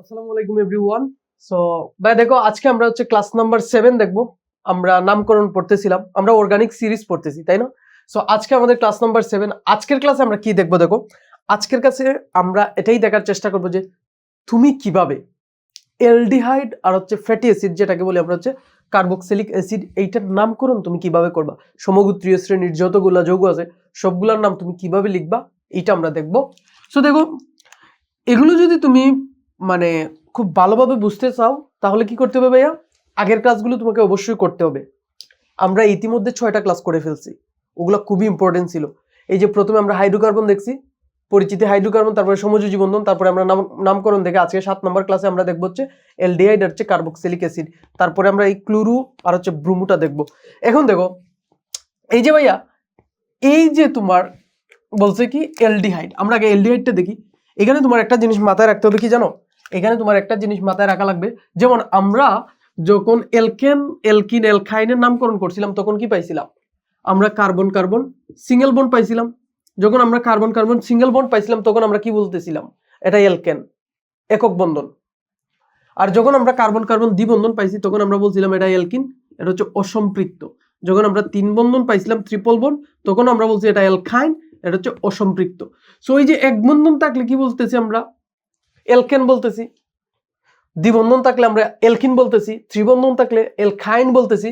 আসসালামু আলাইকুম everyone so ভাই, দেখো, আজকে আমরা হচ্ছে ক্লাস নাম্বার সেভেন দেখব। আমরা নামকরণ পড়তেছিলাম। আমরা অর্গানিক সিরিজ পড়তেছি, তাই না? সো আজকে আমাদের ক্লাস নাম্বার সেভেন আজকের ক্লাসে আমরা কি দেখব, দেখো? আজকের কাছে আমরা এটাই দেখার চেষ্টা করব যে তুমি কীভাবে এলডিহাইড আর হচ্ছে ফ্যাটি অ্যাসিড যেটাকে বলি আমরা হচ্ছে কার্বক্সিলিক অ্যাসিড এইটার নামকরণ তুমি কীভাবে করবা? সমগোত্রীয় শ্রেণির যতগুলা যৌগ আছে, সবগুলোর নাম তুমি কীভাবে লিখবা? এইটা আমরা দেখব। সো দেখো, এগুলো যদি তুমি মানে খুব ভালোভাবে বুঝতে চাও, তাহলে কি করতে হবে ভাইয়া? আগের ক্লাসগুলো তোমাকে অবশ্যই করতে হবে। আমরা ইতিমধ্যে ছয়টা ক্লাস করে ফেলছি। ওগুলো খুবই ইম্পর্টেন্ট ছিল। এই যে প্রথমে আমরা হাইড্রোকার্বন দেখছি, পরিচিতি হাইড্রোকার্বন তারপরে সমযোজী বন্ধন, তারপরে আমরা নাম, নামকরণ দেখে আজকে সাত নম্বর ক্লাসে আমরা দেখব হচ্ছে এলডিহাইড আর হচ্ছে কার্বক্সিলিক অ্যাসিড তারপরে আমরা এই ক্লুরু আর হচ্ছে ব্রুমুটা দেখব। এখন দেখো, এই যে ভাইয়া, এই যে তোমার বলছে কি এলডিহাইড, আমরা আগে এলডিহাইডটা দেখি। এখানে তোমার একটা জিনিস মাথায় রাখতে হবে কি জানো? এখানে তোমার একটা জিনিস মাথায় রাখা লাগবে। যেমন আমরা যখন এলকেন এলকিন এলখাইনের নামকরণ করছিলাম, তখন কি পাইছিলাম? আমরা কার্বন কার্বন, সিঙ্গেল বন্ড পাইছিলাম। যখন আমরা কার্বন কার্বন, সিঙ্গেল বন্ড পাইছিলাম, তখন আমরা কি বলতেছিলাম? এটা এলকেন, একক বন্ধন। আর যখন আমরা কার্বন কার্বন দ্বিবন্ধন পাইছি, তখন আমরা বলছিলাম এটা এলকিন, এটা হচ্ছে অসম্পৃক্ত। যখন আমরা তিন বন্ধন পাইছিলাম ত্রিপল বন্ড, তখন আমরা বলছি এটা এলখাইন এটা হচ্ছে অসম্পৃক্ত। সো এই যে এক বন্ধন থাকলে কি বলতেছি আমরা? এলকেন বলতেছি। দ্বিবন্ধন থাকলে আমরা এলকিন বলতেছি, ত্রিবন্ধন থাকলে এলখাইন বলতেছি।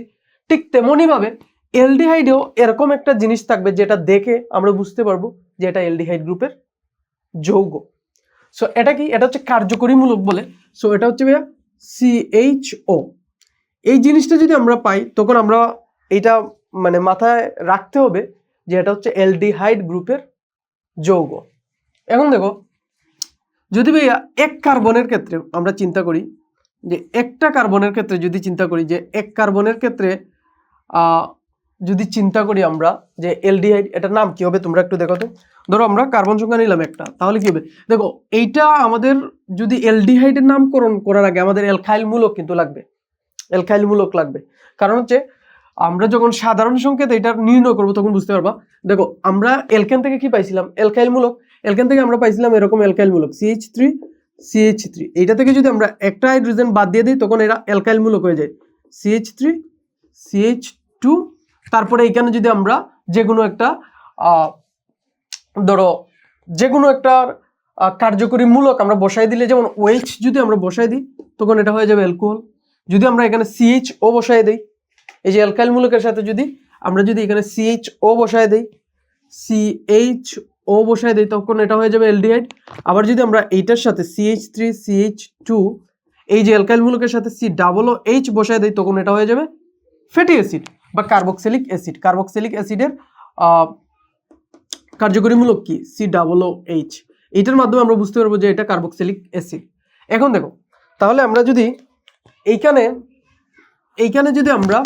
ঠিক তেমনই ভাবে এলডিহাইডেও এরকম একটা জিনিস থাকবে যেটা দেখে আমরা বুঝতে পারব যে এটা এলডিহাইড গ্রুপের যৌগ। সো এটা কি? এটা হচ্ছে কার্যকরীমূলক বলে। সো এটা হচ্ছে ভাইয়া সিএইচও এই জিনিসটা যদি আমরা পাই, তখন আমরা এটা মানে মাথায় রাখতে হবে যে এটা হচ্ছে এলডিহাইড গ্রুপের যৌগ। এখন দেখো যদি ভাইয়া এক কার্বনের ক্ষেত্রে আমরা চিন্তা করি যে একটা কার্বনের ক্ষেত্রে যদি চিন্তা করি যে এক কার্বনের ক্ষেত্রে যদি চিন্তা করি আমরা যে এলডিহাইড এটার নাম কি হবে তোমরা একটু দেখো তো। ধরো আমরা কার্বন সংখ্যা নিলাম একটা, তাহলে কি হবে? দেখো, এইটা আমাদের যদি এলডিহাইডের নামকরণ করার আগে আমাদের এলখাইল মূলক কিন্তু লাগবে। এলখাইল মূলক লাগবে। কারণ হচ্ছে আমরা যখন সাধারণ সংকেত এটা নির্ণয় করব তখন বুঝতে পারবা। দেখো, আমরা এলকেন থেকে কি পাইছিলাম? এলকাইল মূলক। এলকেন থেকে আমরা পাইছিলাম এরকম এলকাইল মূলক সিএইচ থ্রি সিএইচ থ্রি এইটা থেকে যদি আমরা একটা হাইড্রোজেন বাদ দিয়ে দিই, তখন এরা অ্যালকাইল মূলক হয়ে যায়। সিএইচ থ্রি সিএইচ টু তারপরে এখানে যদি আমরা যে কোনো একটা ধরো যে কোনো একটা কার্যকরী মূলক আমরা বসাই দিলে, যেমন ওয়েচ যদি আমরা বসাই দিই, তখন এটা হয়ে যাবে অ্যালকোহল। যদি আমরা এখানে সিএইচ ও বসাই দিই, এই যে অ্যালকাইল মূলকের সাথে যদি আমরা যদি এখানে সিএইচ ও বসাই দিই সিএইচ ও বসাই দিই তখন এটা হয়ে যাবে এলডিহাইড আবার যদি আমরা এইটার সাথে সিএইচ থ্রি সিএইচ টু এই যে অ্যালকাইল মূলকের সাথে সি ডাবল ও এইচ বসায় দিই তখন এটা হয়ে যাবে ফ্যাটি অ্যাসিড বা কার্বক্সিলিক অ্যাসিড কার্বক্সিলিক অ্যাসিডের কার্যকরীমূলক কি? সি ডাবল ও এইচ এইটার মাধ্যমে আমরা বুঝতে পারব যে এটা কার্বক্সিলিক অ্যাসিড এখন দেখো, তাহলে আমরা যদি এইখানে এইখানে যদি আমরা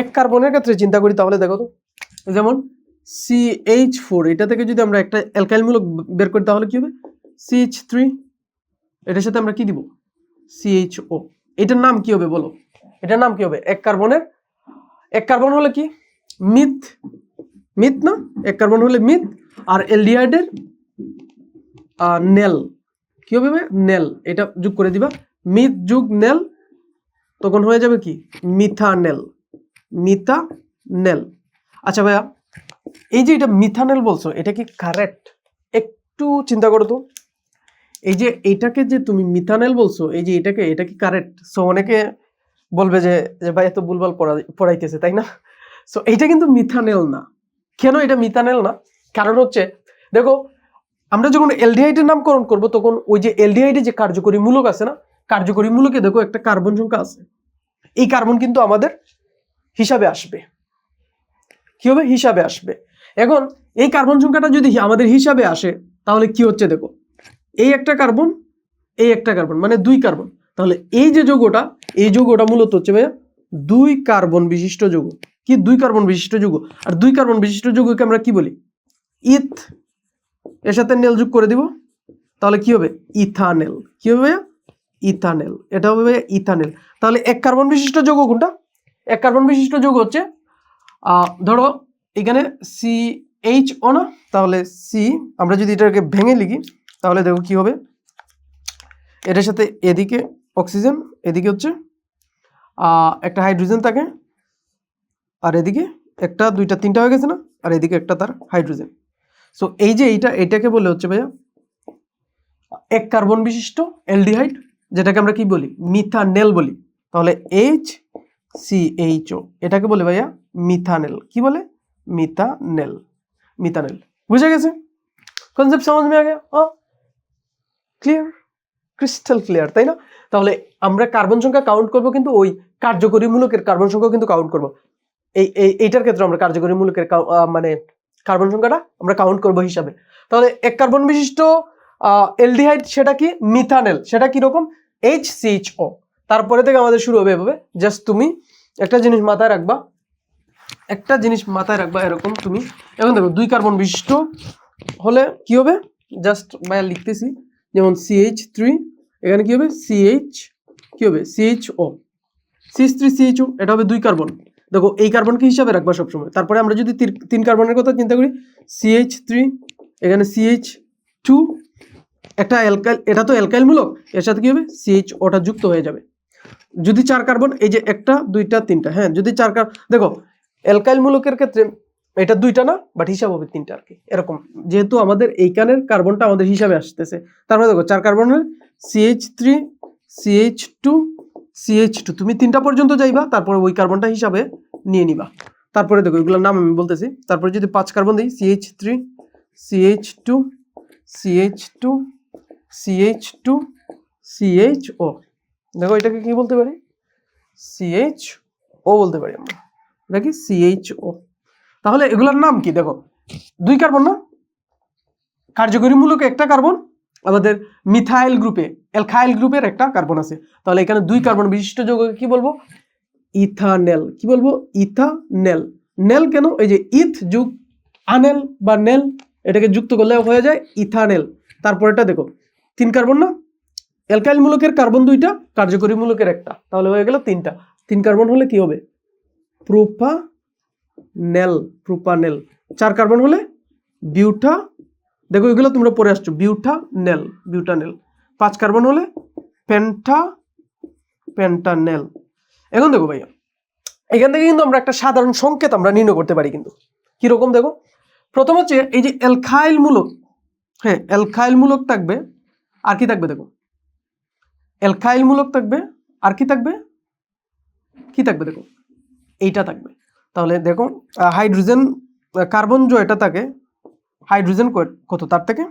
এক কার্বনের ক্ষেত্রে চিন্তা করি, তাহলে দেখো তো, যেমন সিএইচ ফোর এটা থেকে যদি আমরা একটা অ্যালকাইল মূলক বের করি তাহলে কি হবে? সিএইচ থ্রি এটার সাথে আমরা কি দিব? সিএইচও এটার নাম কি হবে বলো? এটার নাম কি হবে? এক কার্বনের, এক কার্বন হলে কি? মিথ মিথ না? এক কার্বন হলে মিথ, আর এলডিহাইডের নেল, কি হবে? নেল, এটা যোগ করে দিবা। মিথ যোগ নেল, তখন হয়ে যাবে কি? Methanal methanal. আচ্ছা ভাইয়া এই যে এটা মিথানেল বলছো, এটা কি কারেক্ট একটু চিন্তা করো তো। এই যে এটাকে যে তুমি মিথানেল বলছো, এই যে এটাকে, এটা কি কারেক্ট সো অনেকে বলবে যে ভাই, এত পড়া- পড়াইতেছে, তাই না? সো এইটা কিন্তু মিথানেল না। কেন এটা মিথানেল না? কারণ হচ্ছে, দেখো, আমরা যখন এলডিহাইডের নামকরণ করব, তখন ওই যে এলডিহাইডে যে কার্যকরী মূলক আছে না, কার্যকরী মূলকে দেখো একটা কার্বন সংখ্যা আছে। এই কার্বন কিন্তু আমাদের হিসাবে আসবে। কি হবে হিসাবে আসবে? এখন এই কার্বন সংখ্যাটা যদি আমাদের হিসাবে আসে, তাহলে কি হচ্ছে দেখো? এই একটা কার্বন, এই একটা কার্বন মানে দুই কার্বন। তাহলে এই যে যৌগটা, এই যৌগটা মূলত হচ্ছে ভাইয়া দুই কার্বন বিশিষ্ট যৌগ। কি দুই কার্বন বিশিষ্ট যৌগ? আর দুই কার্বন বিশিষ্ট যৌগকে আমরা কি বলি? ইথ। এর সাথে নেল যোগ করে দিব। তাহলে কি হবে? ইথানেল। কি হবে ভাইয়া? ইথানেল। এটা হবে ভাইয়া ইথানেল। তাহলে এক কার্বন বিশিষ্ট যৌগ কোনটা? এক কার্বন বিশিষ্ট যৌগ হচ্ছে ধরো, এখানে সি এইচ ও না? তাহলে সি আমরা যদি এটাকে ভেঙে লিখি, তাহলে দেখো কি হবে? এটার সাথে এদিকে অক্সিজেন এদিকে হচ্ছে একটা হাইড্রোজেন থাকে, আর এদিকে একটা, দুইটা, তিনটা হয়ে গেছে না? আর এদিকে একটা তার হাইড্রোজেন সো এই যে এইটা, এটাকে বলে হচ্ছে ভাইয়া, এক কার্বন বিশিষ্ট এলডিহাইড যেটাকে আমরা কি বলি? মিথানেল বলি। তাহলে এইচ সি এইচ ও এটাকে বলে ভাইয়া মিথানেল। কি বলে? মিথানেল। মিথানেল। বুঝে গেছে? কনসেপ্ট সমাজ মে আগে ক্লিয়ার ক্রিস্টাল ক্লিয়ার তাই না? তাহলে আমরা কার্বন সংখ্যা কাউন্ট করব কিন্তু ওই কার্যকরী মূলকের কার্বন সংখ্যা কিন্তু কাউন্ট করব। এই, এই- এইটার ক্ষেত্রে আমরা কার্যকরী মূলকের মানে কার্বন সংখ্যাটা আমরা কাউন্ট করব হিসাবে। তাহলে এক কার্বন বিশিষ্ট এলডিহাইড সেটা কি? মিথানেল। সেটা কি রকম এইচ সিএইচ ও তারপরে থেকে আমাদের শুরু হবে এভাবে। জাস্ট তুমি একটা জিনিস মাথায় রাখবা। একটা জিনিস মাথায় রাখবা এরকম তুমি। এখন দেখো, দুই কার্বন বিশিষ্ট হলে কি হবে? জাস্ট ভাইয়া লিখতেছি, যেমন সিএইচ থ্রি এখানে কি হবে? সিএইচ কি হবে? CH O CH three CH O এটা হবে দুই কার্বন। দেখো, এই কার্বনকে হিসাবে রাখবা সবসময়। তারপরে আমরা যদি তিন কার্বনের কথা চিন্তা করি সিএইচ থ্রি এখানে সিএইচ টু একটা অ্যালকাইল, এটা তো অ্যালকাইলমূলক, এর সাথে কি হবে? সিএইচ ওটা যুক্ত হয়ে যাবে। যদি চার কার্বন, এই যে একটা, দুইটা, তিনটা হ্যাঁ যদি চার কার্বন দেখো অ্যালকাইল মূলকের ক্ষেত্রে এটা দুইটা না বাট হিসাব হবে তিনটা আর কি। এরকম। যেহেতু আমাদের এইখানের কার্বনটা আমাদের হিসাবে আসতেছে তারপরে দেখো, চার কার্বনের CH three CH two CH two তুমি তিনটা পর্যন্ত যাইবা, তারপরে ওই কার্বনটা হিসাবে নিয়ে নিবা। তারপরে দেখো, এগুলোর নাম আমি বলতেছি। তারপরে যদি পাঁচ কার্বন দিই CH three CH two CH two CH two CH O দেখো, এটাকে কি বলতে পারি? সিএইচ ও বলতে পারি আমরা। এটা কি সিএইচ ও তাহলে এগুলোর নাম কি? দেখো, দুই কার্বন না? কার্যকরী মূলক একটা কার্বন আমাদের মিথাইল গ্রুপে অ্যালকাইল গ্রুপের একটা কার্বন আছে। তাহলে এখানে দুই কার্বন বিশিষ্ট যৌগকে কি বলব? ইথানেল কি বলব? ইথানেল নেল কেন? এই যে ইথ যুগ আনেল বা নেল এটাকে যুক্ত করলে হয়ে যায় ইথানেল তারপর এটা দেখো, তিন কার্বন না? অ্যালকাইল মূলকের কার্বন দুইটা, কার্যকরী মূলকের একটা। তাহলে হয়ে গেল তিনটা। তিন কার্বন হলে কি হবে? প্রোপা নেল প্রোপানেল চার কার্বন হলে বিউটা দেখো এগুলো তোমরা পরে আসছো বিউটা নেল বিউটানেল পাঁচ কার্বন হলে পেন্টা পেন্টানেল এখন দেখো ভাইয়া, এখান থেকে কিন্তু আমরা একটা সাধারণ সংকেত আমরা নির্ণয় করতে পারি কিন্তু। কীরকম দেখো? প্রথম হচ্ছে এই যে অ্যালকাইল মূলক হ্যাঁ অ্যালকাইল মূলক থাকবে, আর কি থাকবে দেখো? অ্যালকাইল মূলক থাকবে, আর কি থাকবে? কি থাকবে দেখো? এইটা থাকবে। তাহলে দেখো হাইড্রোজেন কার্বন যে এটা থাকে হাইড্রোজেন কত তার থেকে?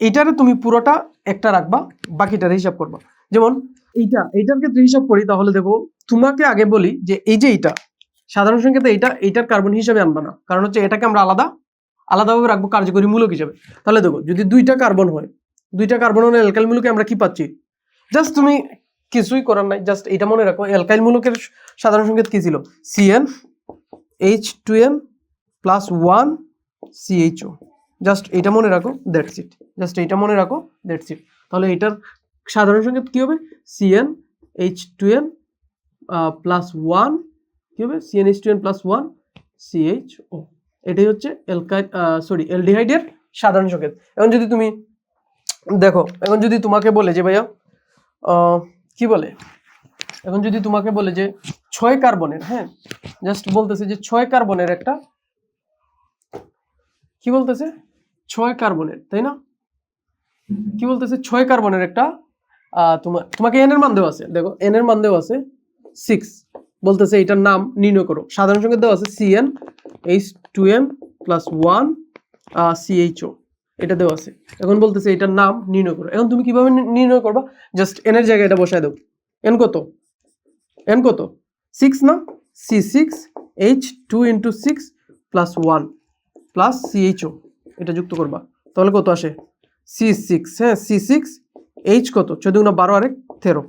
এইটারে তুমি পুরোটা একটা রাখবা, বাকিটার হিসাব করবা। যেমন এইটা, এইটার ক্ষেত্রে হিসাব করি, তাহলে দেখো, তোমাকে আগে বলি যে এই যে এইটা, সাধারণ সংখ্যাতে এইটা, এইটার কার্বন হিসাবে আনবা না। কারণ হচ্ছে এটাকে আমরা আলাদা, আলাদাভাবে রাখব কার্যকরী মূলক হিসাবে। তাহলে দেখো, যদি দুইটা কার্বন হয়, দুইটা কার্বন হলে অ্যালকাইল মূলকে আমরা কি পাচ্ছি? জাস্ট তুমি কিছুই করার নাই জাস্ট এটা মনে রাখো, অ্যালকাইল মূলকের সাধারণ সংকেত কি ছিল? CN H two N plus one CHO just এটা মনে রাখো দ্যাটস ইট জাস্ট এটা মনে রাখো দ্যাটস ইট তাহলে এটার সাধারণ সংকেত কি হবে? CN H two N plus one কি হবে? CN H two N plus one CH O এটাই হচ্ছে এলকাই সরি এলডিহাইডের সাধারণ সংকেত। এখন যদি তুমি দেখো, এখন যদি তোমাকে বলে যে ভাইয়া কি বলে? এখন যদি তোমাকে বলে যে ছয় কার্বনের হ্যাঁ জাস্ট বলতেছে যে ছয় কার্বনের একটা, কি বলতেছে? ছয় কার্বনের, তাই না? কি বলতেছে? ছয় কার্বনের একটা তোমার তোমাকে এন এর মান দেওয়া আছে। দেখো এন এর মান দেওয়া আছে সিক্স বলতেছে এটার নাম নির্ণয় করো। সাধারণ সংখ্যা দেওয়া আছে CN H two N plus one CHO এটা দেওয়া আছে। এখন বলতেছে এটার নাম নির্ণয় করো। এখন তুমি কীভাবে নির্ণয় করবা? জাস্ট এন এর জায়গায় এটা বসায় দাও। এন কত? এন কত? সিক্স না? C six H two into six plus one plus CHO এটা যুক্ত করবা। তাহলে কত আসে? সি সিক্স হ্যাঁ সি সিক্স এইচ কত? চোদ্দ গুণা বারো আরেক তেরো।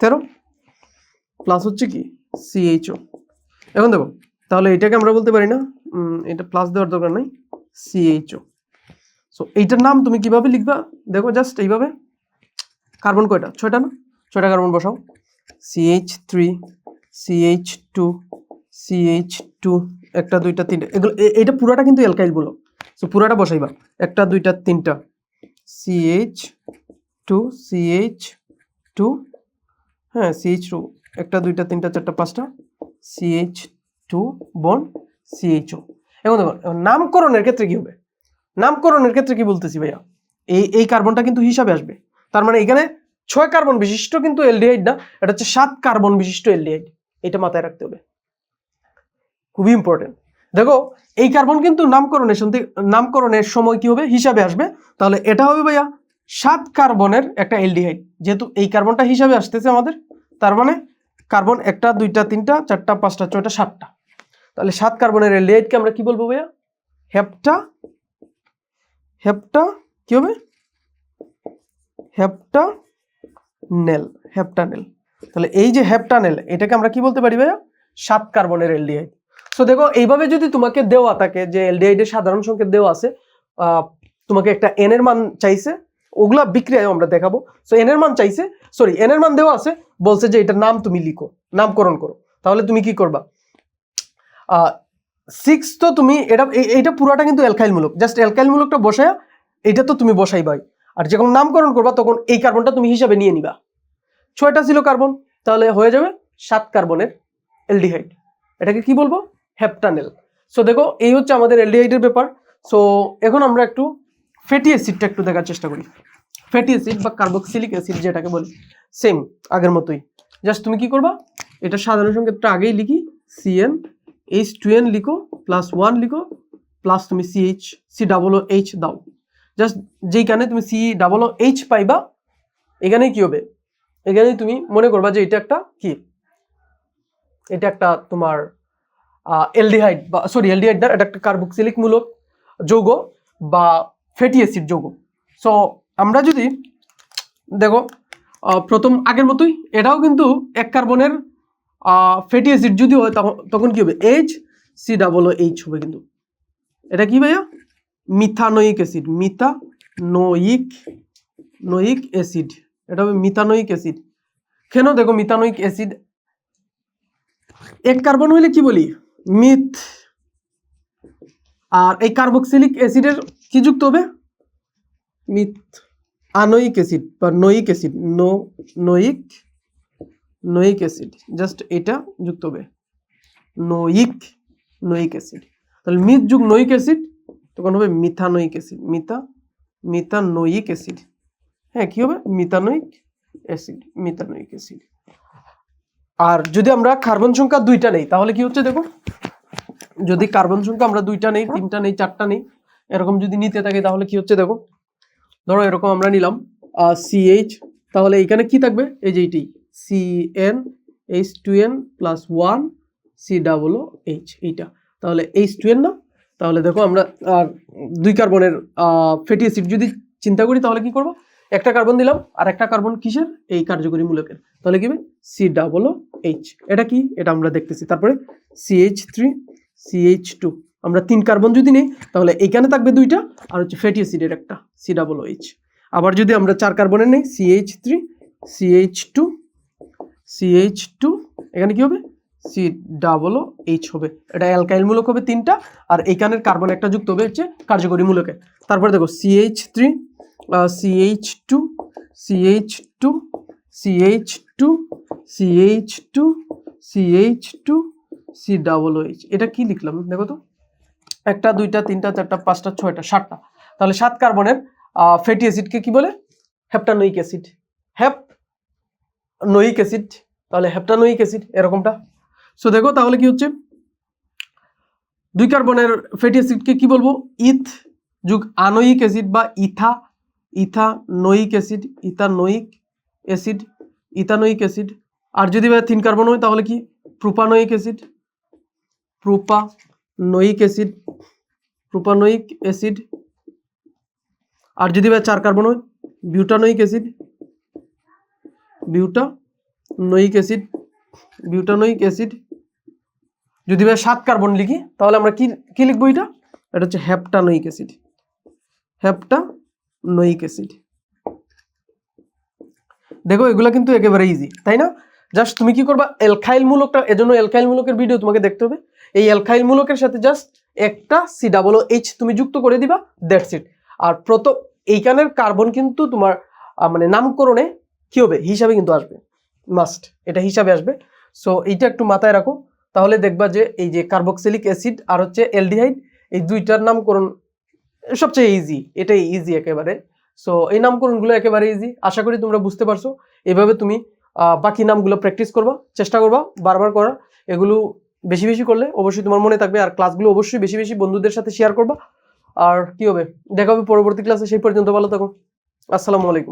তেরো? প্লাস হচ্ছে কি? সিএইচও এখন দেখো, তাহলে এটাকে আমরা বলতে পারি না। এটা প্লাস দেওয়ার দরকার নাই। সিএইচও সো এইটার নাম তুমি কীভাবে লিখবা? দেখো জাস্ট এইভাবে। কার্বন কয়টা? ছয়টা না? ছয়টা কার্বন বসাও। CH three CH two CH two একটা, দুইটা, তিনটা। এগুলো, এ- এটা পুরাটা কিন্তু অ্যালকাইল বলো। সো পুরাটা বসাইবা। একটা, দুইটা, তিনটা। সিএইচ টু সিএইচ টু হ্যাঁ সিএইচ টু একটা, দুইটা, তিনটা, চারটা, পাঁচটা। সিএইচ টু বন সিএইচও এখন দেখো এখন নামকরণের ক্ষেত্রে কী হবে? নামকরণের ক্ষেত্রে কি বলতেছি ভাইয়া? এই এই কার্বনটা কিন্তু হিসাবে আসবে। তার মানে এখানে ছয় কার্বন বিশিষ্ট কিন্তু এলডিহাইড না, এটা হচ্ছে সাত কার্বন বিশিষ্ট এলডিহাইড এটা মাথায় রাখতে হবে। খুবই ইম্পর্টেন্ট দেখো, এই কার্বন কিন্তু নামকরণের নামকরণের সময় কি হবে? হিসাবে আসবে। তাহলে এটা হবে ভাইয়া সাত কার্বনের একটা এলডিহাইড যেহেতু এই কার্বনটা হিসাবে আসতেছে আমাদের, তার মানে কার্বন একটা, দুইটা, তিনটা, চারটা, পাঁচটা, ছয়টা, সাতটা। তাহলে সাত কার্বনের এলডিহাইডকে আমরা কি বলব ভাইয়া? হেপটা হেপটা, কি হবে? হেপটা নেল হেপটানেল তাহলে এই যে হেপটানেল এটাকে আমরা কি বলতে পারি ভাইয়া? সাত কার্বনের এলডিহাইড সো দেখো, এইভাবে যদি তোমাকে দেওয়া থাকে, যে এলডিহাইডের সাধারণ সংকেত দেওয়া আছে তোমাকে একটা এন এর মান চাইছে, ওগুলা বিক্রিয়ায় আমরা দেখাবো। সো এন এর মান চাইছে সরি এন এর মান দেওয়া আছে, বলছে যে এটার নাম তুমি লিখো, নামকরণ করো। তাহলে তুমি কি করবা? সিক্স তো তুমি এটা, এই- এইটা পুরাটা কিন্তু অ্যালকাইল মূলক। জাস্ট অ্যালকাইল মূলকটা বসায়া এটা তো তুমি বসাই ভাই। আর যখন নামকরণ করবা তখন এই কার্বনটা তুমি হিসাবে নিয়ে নিবা। ছয়টা ছিল কার্বন তাহলে হয়ে যাবে সাত কার্বনের এলডিহাইড এটাকে কি বলব? হেপটানেল সো দেখো, এই হচ্ছে আমাদের এলডিহাইডের ব্যাপার। সো এখন আমরা একটু ফ্যাটি অ্যাসিডটা একটু দেখার চেষ্টা করি। ফ্যাটি অ্যাসিড বা কার্বক্সিলিক অ্যাসিড যেটাকে বলি সেম আগের মতোই। জাস্ট তুমি কি করবা? এটা সাধারণ সংকেতটা আগেই লিখি সিএন এইচ টু এন লিখো প্লাস ওয়ান লিখো প্লাস তুমি CH C double O H দাও। জাস্ট যেইখানে তুমি সি ডাবল ও এইচ পাইবা এখানেই কি হবে? এখানেই তুমি মনে করবা যে এটা একটা কি? এটা একটা তোমার এলডিহাইড বা সরি এলডিহাইড না, এটা একটা কার্বক্সিলিক মূলক যৌগ বা ফ্যাটি অ্যাসিড যৌগ। সো আমরা যদি, দেখো প্রথম আগের মতোই, এটাও কিন্তু এক কার্বনের ফ্যাটি অ্যাসিড যদি হয়, তখন তখন কি হবে? এইচ সি ডাবল এইচ হবে কিন্তু। এটা কি ভাইয়া? মিথানোইক অ্যাসিড মিথানোইক নোইক অ্যাসিড। এটা হবে মিথানোইক অ্যাসিড। কেন? দেখো মিথানোইক অ্যাসিড এক কার্বন হইলে কি বলি? মিথ আর এই কার্বক্সিলিক অ্যাসিডের কি যুক্ত হবে? মিথ আনোইক অ্যাসিড বা নোইক অ্যাসিড, নো নোইক নোইক অ্যাসিড জাস্ট এটা যুক্ত হবে। নোইক নোইক অ্যাসিড তাহলে মিথ যুগ নোইক অ্যাসিড তখন হবে methanoic acid metha, methanoic acid হ্যাঁ কি হবে? মিথানোইক অ্যাসিড মিথানোইক অ্যাসিড আর যদি আমরা কার্বন সংখ্যা দুইটা নেই, তাহলে কি হচ্ছে দেখো? যদি কার্বন সংখ্যা আমরা দুইটা নেই, তিনটা নেই, চারটা নেই, এরকম যদি নিতে থাকি, তাহলে কি হচ্ছে দেখো? ধরো এরকম আমরা নিলাম সিএইচ তাহলে এখানে কি থাকবে? এই যে এইটি। C N H two N plus one C double H এইটা। তাহলে এইচ টু এন না? তাহলে দেখো আমরা আর দুই কার্বনের ফ্যাটি অ্যাসিড যদি চিন্তা করি তাহলে কি করব? একটা কার্বন দিলাম, আর একটা কার্বন কিসের? এই কার্যকরী মূলকের। তাহলে কি হবে? সি ডাবল এইচ এটা কি? এটা আমরা দেখতেছি। তারপরে সিএইচ থ্রি সিএইচ টু আমরা তিন কার্বন যদি নেই, তাহলে এইখানে থাকবে দুইটা, আর হচ্ছে ফ্যাটি অ্যাসিডের একটা সি ডাবল এইচ আবার যদি আমরা চার কার্বনের নেই CH three CH two CH two এখানে কি হবে? সি ডাবল এইচ হবে। এটা অ্যালকাইল মূলক হবে তিনটা, আর এইখানের কার্বন একটা যুক্ত হবে হচ্ছে কার্যকরী মূলকে। তারপরে দেখো CH three CH two CH two CH two CH two CH two C double H এটা কি লিখলাম? দেখো তো। একটা, দুইটা, তিনটা, চারটা, পাঁচটা, ছয়টা, সাতটা। তাহলে সাত কার্বনের ফ্যাটি অ্যাসিডকে কি বলে? হেপটানোইক অ্যাসিড নোইক অ্যাসিড তাহলে হেপটানোইক অ্যাসিড এরকমটা। সো দেখো, তাহলে কি হচ্ছে? দুই কার্বনের ফ্যাটি অ্যাসিডকে কি বলব? ইথ যুগ আনোইক অ্যাসিড বা ইথা ethanoic acid ethanoic acid ethanoic acid আর যদি ভাই তিন কার্বন হয়, তাহলে কি? Propanoic acid propanoic acid propanoic acid আর যদি ভাই চার কার্বন হয় butanoic acid butanoic acid butanoic acid. যদি ভাই সাত কার্বন লিখি, তাহলে আমরা কি কি লিখব এটা? এটা হচ্ছে হ্যাপটানোইক অ্যাসিড। হ্যাপটানোইক অ্যাসিড। দেখো, এগুলা কিন্তু একেবারে ইজি তাই না? জাস্ট তুমি কি করবা? এলখাইল মূলকটা এজন্য এলখাইল মূলকের ভিডিও তোমাকে দেখতে হবে। এই এলখাইল মূলকের সাথে জাস্ট একটা সি ডাবল এইচ তুমি যুক্ত করে দিবা দ্যাটস ইট আর প্রথম, এইখানের কার্বন কিন্তু তোমার মানে নামকরণে কি হবে? হিসাবে কিন্তু আসবে। মাস্ট এটা হিসাবে আসবে। সো এইটা একটু মাথায় রাখো। তাহলে দেখবা যে এই যে কার্বক্সিলিক অ্যাসিড আর হচ্ছে এলডিহাইড এই দুইটার নামকরণ সবচেয়ে ইজি এটাই ইজি একেবারে। সো এই নামকরণগুলো একেবারে ইজি আশা করি তোমরা বুঝতে পারছ। এভাবে তুমি বাকি নামগুলো প্র্যাকটিস করবা, চেষ্টা করবা, বারবার করা। এগুলো বেশি বেশি করলে অবশ্যই তোমার মনে থাকবে। আর ক্লাসগুলো অবশ্যই বেশি বেশি বন্ধুদের সাথে শেয়ার করবা। আর কি হবে? দেখা হবে পরবর্তী ক্লাসে সেই পর্যন্ত ভালো থাকো। আসসালামু আলাইকুম।